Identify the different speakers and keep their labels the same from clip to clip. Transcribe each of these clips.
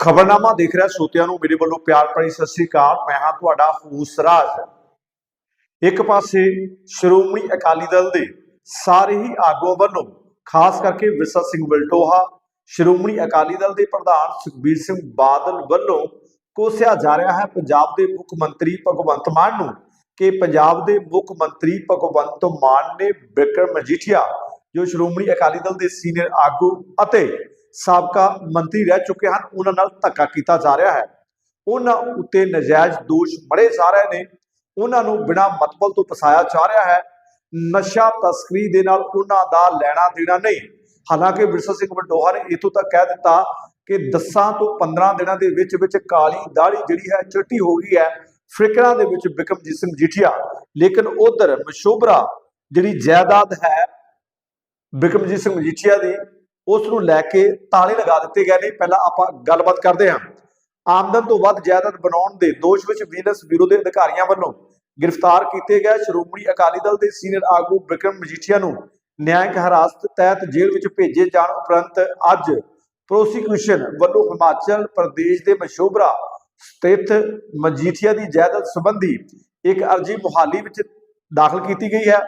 Speaker 1: ਖਬਰਨਾਮਾ ਦੇਖ ਰਿਹਾ ਸਰੋਤਿਆਂ ਨੂੰ, ਮੇਰੇ ਵੱਲੋਂ ਪਿਆਰ ਭਰੀ ਸਤਿ ਸ੍ਰੀ ਅਕਾਲ, ਮੈਂ ਹਾਂ ਤੁਹਾਡਾ ਹੂਸਰਾਜ ਇੱਕ ਪਾਸੇ ਸ਼੍ਰੋਮਣੀ ਅਕਾਲੀ ਦਲ ਦੇ ਸਾਰੇ ਹੀ ਆਗੂਆਂ ਵੱਲੋਂ, ਖਾਸ ਕਰਕੇ ਵਿਰਸਾ ਸਿੰਘ ਵਲਟੋਹਾ ਸ਼੍ਰੋਮਣੀ ਅਕਾਲੀ ਦਲ ਦੇ ਪ੍ਰਧਾਨ ਸੁਖਬੀਰ ਸਿੰਘ ਬਾਦਲ ਵੱਲੋਂ ਕੋਸਿਆ ਜਾ ਰਿਹਾ ਹੈ ਪੰਜਾਬ ਦੇ ਮੁੱਖ ਮੰਤਰੀ ਭਗਵੰਤ ਮਾਨ ਨੂੰ ਕਿ ਪੰਜਾਬ ਦੇ ਮੁੱਖ ਮੰਤਰੀ ਭਗਵੰਤ ਮਾਨ ਨੇ ਬਿਕਰਮ ਮਜੀਠੀਆ, ਜੋ ਸ਼੍ਰੋਮਣੀ ਅਕਾਲੀ ਦਲ ਦੇ ਸੀਨੀਅਰ ਆਗੂ ਅਤੇ ਸਾਬਕਾ ਮੰਤਰੀ ਰਹਿ ਚੁੱਕੇ ਹਨ, ਉਹਨਾਂ ਨਾਲ ਧੱਕਾ ਕੀਤਾ ਜਾ ਰਿਹਾ ਹੈ। ਉਹਨਾਂ ਉੱਤੇ ਨਜਾਇਜ਼ ਦੋਸ਼ ਮੜੇ ਜਾ ਰਹੇ ਨੇ। ਉਹਨਾਂ ਨੂੰ ਬਿਨਾਂ ਮਤਲਬ ਤੋਂ ਫਸਾਇਆ ਜਾ ਰਿਹਾ ਹੈ। ਨਸ਼ਾ ਤਸਕਰੀ ਦੇ ਨਾਲ ਉਹਨਾਂ ਦਾ ਲੈਣਾ ਦੇਣਾ ਨਹੀਂ। ਹਾਲਾਂਕਿ ਵਿਰਸਾ ਸਿੰਘ ਵਡੋਹਾ ਨੇ ਇਥੋਂ ਤੱਕ ਕਹਿ ਦਿੱਤਾ ਕਿ 10 ਤੋਂ 15 ਦਿਨਾਂ ਦੇ ਵਿੱਚ ਵਿੱਚ ਕਾਲੀ ਦਾੜੀ ਜਿਹੜੀ ਹੈ, ਚਿੱਟੀ ਹੋ ਗਈ ਹੈ। ਫਿਕਰਾਂ ਦੇ ਵਿੱਚ ਬਿਕਮਜੀਤ ਸਿੰਘ ਜੀਠੀਆ। ਲੇਕਿਨ ਉਧਰ ਮਸ਼ੋਬਰਾ ਜਿਹੜੀ ਜਾਇਦਾਦ ਹੈ ਬਿਕਮਜੀਤ ਸਿੰਘ ਮਜੀਠੀਆ ਦੀ ਉਸ ਨੂੰ ਲੈ ਕੇ ਤਾਲੇ ਲਗਾ ਦਿੱਤੇ ਗਏ ਨੇ। ਪਹਿਲਾਂ ਆਪਾਂ ਗੱਲਬਾਤ ਕਰਦੇ ਹਾਂ। ਆਮਦਨ ਤੋਂ ਵੱਧ ਜਾਇਦਾਦ ਬਣਾਉਣ ਦੇ ਦੋਸ਼ ਵਿੱਚ ਵਿਜੀਲੈਂਸ ਬਿਊਰੋ ਦੇ ਅਧਿਕਾਰੀਆਂ ਵੱਲੋਂ ਗ੍ਰਿਫਤਾਰ ਕੀਤੇ ਗਏ ਸ਼੍ਰੋਮਣੀ ਅਕਾਲੀ ਦਲ ਦੇ ਸੀਨੀਅਰ ਆਗੂ ਬਿਕਰਮ ਮਜੀਠੀਆ ਨੂੰ ਨਿਆਂਇਕ ਹਿਰਾਸਤ ਤਹਿਤ ਜੇਲ੍ਹ ਵਿੱਚ ਭੇਜੇ ਜਾਣ ਉਪਰੰਤ ਅੱਜ ਪ੍ਰੋਸੀਕਿਊਸ਼ਨ ਵੱਲੋਂ ਹਿਮਾਚਲ ਪ੍ਰਦੇਸ਼ ਦੇ ਮਸ਼ੋਬਰਾ ਸਥਿਤ ਮਜੀਠੀਆ ਦੀ ਜਾਇਦਾਦ ਸੰਬੰਧੀ ਇੱਕ ਅਰਜੀ ਮੁਹਾਲੀ ਵਿੱਚ ਦਾਖਲ ਕੀਤੀ ਗਈ ਹੈ।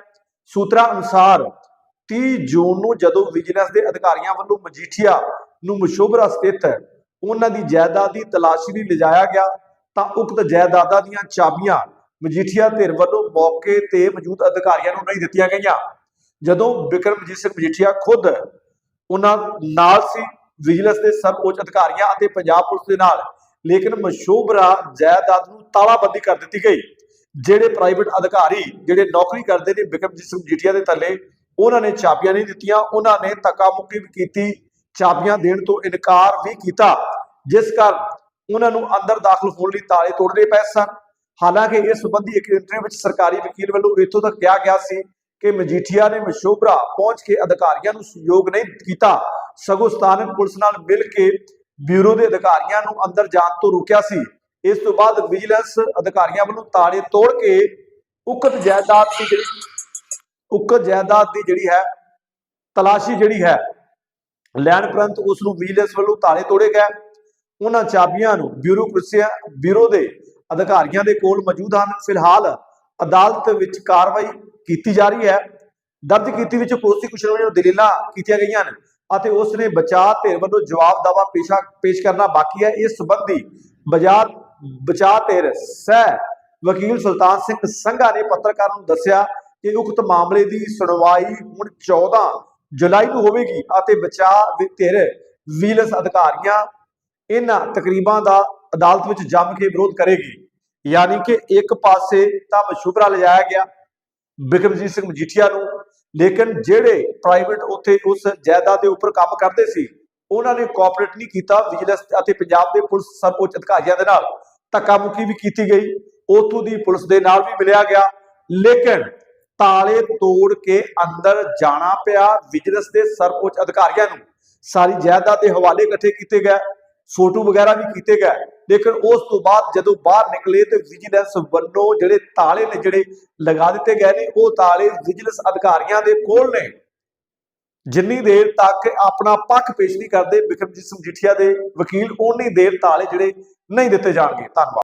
Speaker 1: ਸੂਤਰਾਂ ਅਨੁਸਾਰ 30 ਜੂਨ ਨੂੰ ਜਦੋਂ ਵਿਜੀਲੈਂਸ ਦੇ ਅਧਿਕਾਰੀਆਂ ਵੱਲੋਂ ਮਜੀਠੀਆ ਨੂੰ ਮਸ਼ੋਬਰਾ ਸਥਿਤ ਉਹਨਾਂ ਦੀ ਜਾਇਦਾਦ ਦੀ ਤਲਾਸ਼ੀ ਲਈ ਲਿਜਾਇਆ ਗਿਆ, ਤਾਂ ਉਕਤ ਜਾਇਦਾਦਾਂ ਦੀਆਂ ਚਾਬੀਆਂ ਮਜੀਠੀਆ ਧਿਰ ਵੱਲੋਂ ਮੌਕੇ ਤੇ ਮੌਜੂਦ ਅਧਿਕਾਰੀਆਂ ਨੂੰ ਨਹੀਂ ਦਿੱਤੀਆਂ ਗਈਆਂ। ਜਦੋਂ ਬਿਕਰਮਜੀਤ ਸਿੰਘ ਮਜੀਠੀਆ ਖੁਦ ਉਹਨਾਂ ਨਾਲ ਸੀ, ਵਿਜੀਲੈਂਸ ਦੇ ਸਰਵਉੱਚ ਅਧਿਕਾਰੀਆਂ ਅਤੇ ਪੰਜਾਬ ਪੁਲਿਸ ਦੇ ਨਾਲ, ਲੇਕਿਨ ਮਸ਼ੋਬਰਾ ਜਾਇਦਾਦ ਨੂੰ ਤਾਲਾਬੰਦੀ ਕਰ ਦਿੱਤੀ ਗਈ, ਜਿਹੜੇ ਪ੍ਰਾਈਵੇਟ ਅਧਿਕਾਰੀ, ਜਿਹੜੇ ਨੌਕਰੀ ਕਰਦੇ ਨੇ ਬਿਕਰਮਜੀਤ ਸਿੰਘ ਮਜੀਠੀਆ ਦੇ ਥੱਲੇ ਉਹਨਾਂ ਨੇ ਚਾਬੀਆਂ ਨਹੀਂ ਦਿੱਤੀਆਂ, ਉਹਨਾਂ ਨੇ ਧੱਕਾ ਮੁੱਕੀ ਵੀ ਕੀਤੀ, ਚਾਬੀਆਂ ਦੇਣ ਤੋਂ ਇਨਕਾਰ ਵੀ ਕੀਤਾ, ਜਿਸ ਕਾਰਨ ਉਹਨਾਂ ਨੂੰ ਅੰਦਰ ਦਾਖਲ ਹੋਣ ਲਈ ਤਾਲੇ ਤੋੜਨੇ ਪਏ ਸਨ। ਹਾਲਾਂਕਿ ਇਸ ਸੰਬੰਧੀ ਇੱਕ ਇੰਟਰਵਿਊ ਵਿੱਚ ਸਰਕਾਰੀ ਵਕੀਲ ਵੱਲੋਂ ਇੱਥੋਂ ਤੱਕ ਕਿਹਾ ਗਿਆ ਸੀ ਕਿ ਮਜੀਠੀਆ ਨੇ ਮਸ਼ੋਬਰਾ ਪਹੁੰਚ ਕੇ ਅਧਿਕਾਰੀਆਂ ਨੂੰ ਸਹਿਯੋਗ ਨਹੀਂ ਕੀਤਾ। ਸਗੋਂ ਸਥਾਨਕ ਪੁਲਿਸ ਨਾਲ ਮਿਲ ਕੇ ਬਿਊਰੋ ਦੇ ਅਧਿਕਾਰੀਆਂ ਨੂੰ ਅੰਦਰ ਜਾਣ ਤੋਂ ਰੋਕਿਆ ਸੀ। ਇਸ ਤੋਂ ਬਾਅਦ ਵਿਜੀਲੈਂਸ ਅਧਿਕਾਰੀਆਂ ਵੱਲੋਂ ਤਾਲੇ ਤੋੜ ਕੇ ਉਕਤ ਜਾਇਦਾਦ ਦੀ ਜਿਹੜੀ ਉਕਤ ਜਾਇਦਾਦ ਦੀ ਜਿਹੜੀ ਹੈ, ਤਲਾਸ਼ੀ ਜਿਹੜੀ ਹੈ, ਲੈਣ ਪ੍ਰੰਤ ਉਸ ਨੂੰ ਵਿਜੀਲੈਂਸ ਵੱਲੋਂ ਤਾਲੇ ਤੋੜੇ ਗਏ। ਉਹਨਾਂ ਚਾਬੀਆਂ ਨੂੰ ਬਿਊਰੋ ਬਿਊਰੋ ਦੇ ਅਧਿਕਾਰੀਆਂ ਦੇ ਕੋਲ ਮੌਜੂਦ ਹਨ। ਫਿਲਹਾਲ ਅਦਾਲਤ ਵਿੱਚ ਕਾਰਵਾਈ ਕੀਤੀ ਜਾ ਰਹੀ ਹੈ। ਦਰਜ ਕੀਤੀ ਵਿੱਚ ਪ੍ਰੋਸੀਕਿਊਸ਼ਨ ਵੱਲੋਂ ਦਲੀਲਾਂ ਕੀਤੀਆਂ ਗਈਆਂ ਹਨ ਅਤੇ ਉਸ ਨੇ ਬਚਾਅ ਧਿਰ ਵੱਲੋਂ ਜਵਾਬ ਦਾਵਾ ਪੇਸ਼ਾ, ਪੇਸ਼ ਕਰਨਾ ਬਾਕੀ ਹੈ। ਇਸ ਸੰਬੰਧੀ ਬਜਾ ਬਚਾਅ ਧਿਰ ਸਹਿ ਵਕੀਲ ਸੁਲਤਾਨ ਸਿੰਘ ਸੰਘਾ ਨੇ ਪੱਤਰਕਾਰਾਂ ਨੂੰ ਦੱਸਿਆ ਕਿ ਉਕਤ ਮਾਮਲੇ ਦੀ ਸੁਣਵਾਈ ਹੁਣ 14 ਜੁਲਾਈ ਨੂੰ ਹੋਵੇਗੀ ਅਤੇ ਬਚਾਅ ਦੀ ਧਿਰ ਵਿਜੀਲੈਂਸ ਅਧਿਕਾਰੀਆਂ ਇਹਨਾਂ ਤਕਰੀਬਾਂ ਦਾ ਅਦਾਲਤ ਵਿੱਚ ਜੰਮ ਕੇ ਵਿਰੋਧ ਕਰੇਗੀ। ਯਾਨੀ ਕਿ ਇੱਕ ਪਾਸੇ ਤਾਂ ਮਸ਼ੂਬਰਾ ਲਿਜਾਇਆ ਗਿਆ ਬਿਕਰਮਜੀਤ ਸਿੰਘ ਮਜੀਠੀਆ ਨੂੰ, ਲੇਕਿਨ ਜਿਹੜੇ ਪ੍ਰਾਈਵੇਟ ਉੱਥੇ ਉਸ ਜਾਇਦਾਦ ਦੇ ਉੱਪਰ ਕੰਮ ਕਰਦੇ ਸੀ, ਉਹਨਾਂ ਨੇ ਕੋਆਪਰੇਟ ਨਹੀਂ ਕੀਤਾ। ਵਿਜੀਲੈਂਸ ਅਤੇ ਪੰਜਾਬ ਦੇ ਪੁਲਿਸ ਸਰਵਉੱਚ ਅਧਿਕਾਰੀਆਂ ਦੇ ਨਾਲ ਧੱਕਾ ਮੁੱਕੀ ਵੀ ਕੀਤੀ ਗਈ। ਉਥੋਂ ਦੀ ਪੁਲਿਸ ਦੇ ਨਾਲ ਵੀ ਮਿਲਿਆ ਗਿਆ। ਲੇਕਿਨ ਤਾਲੇ ਤੋੜ ਕੇ ਅੰਦਰ ਜਾਣਾ ਪਿਆ ਵਿਜੀਲੈਂਸ ਦੇ ਸਰਵਉੱਚ ਅਧਿਕਾਰੀਆਂ ਨੂੰ। ਸਾਰੀ ਜਾਇਦਾਦ ਦੇ ਹਵਾਲੇ ਇਕੱਠੇ ਕੀਤੇ ਗਏ, ਫੋਟੋ ਵਗੈਰਾ ਵੀ ਕੀਤੇ ਗਏ। ਲੇਕਿਨ ਉਸ ਤੋਂ ਬਾਅਦ ਜਦੋਂ ਬਾਹਰ ਨਿਕਲੇ ਤੇ ਵਿਜੀਲੈਂਸ ਵੱਲੋਂ ਜਿਹੜੇ ਤਾਲੇ ਨੇ ਜਿਹੜੇ ਲਗਾ ਦਿੱਤੇ ਗਏ ਨੇ, ਉਹ ਤਾਲੇ ਵਿਜੀਲੈਂਸ ਅਧਿਕਾਰੀਆਂ ਦੇ ਕੋਲ ਨੇ। ਜਿੰਨੀ ਦੇਰ ਤੱਕ ਆਪਣਾ ਪੱਖ ਪੇਸ਼ ਨਹੀਂ ਕਰਦੇ ਬਿਕਰਮਜੀਤ ਸਿੰਘ ਜੀਠੀਆ ਦੇ ਵਕੀਲ ਉਨੀ ਦੇਰ ਤਾਲੇ ਜਿਹੜੇ ਨਹੀਂ ਦਿੱਤੇ ਜਾਣਗੇ। ਧੰਨਵਾਦ।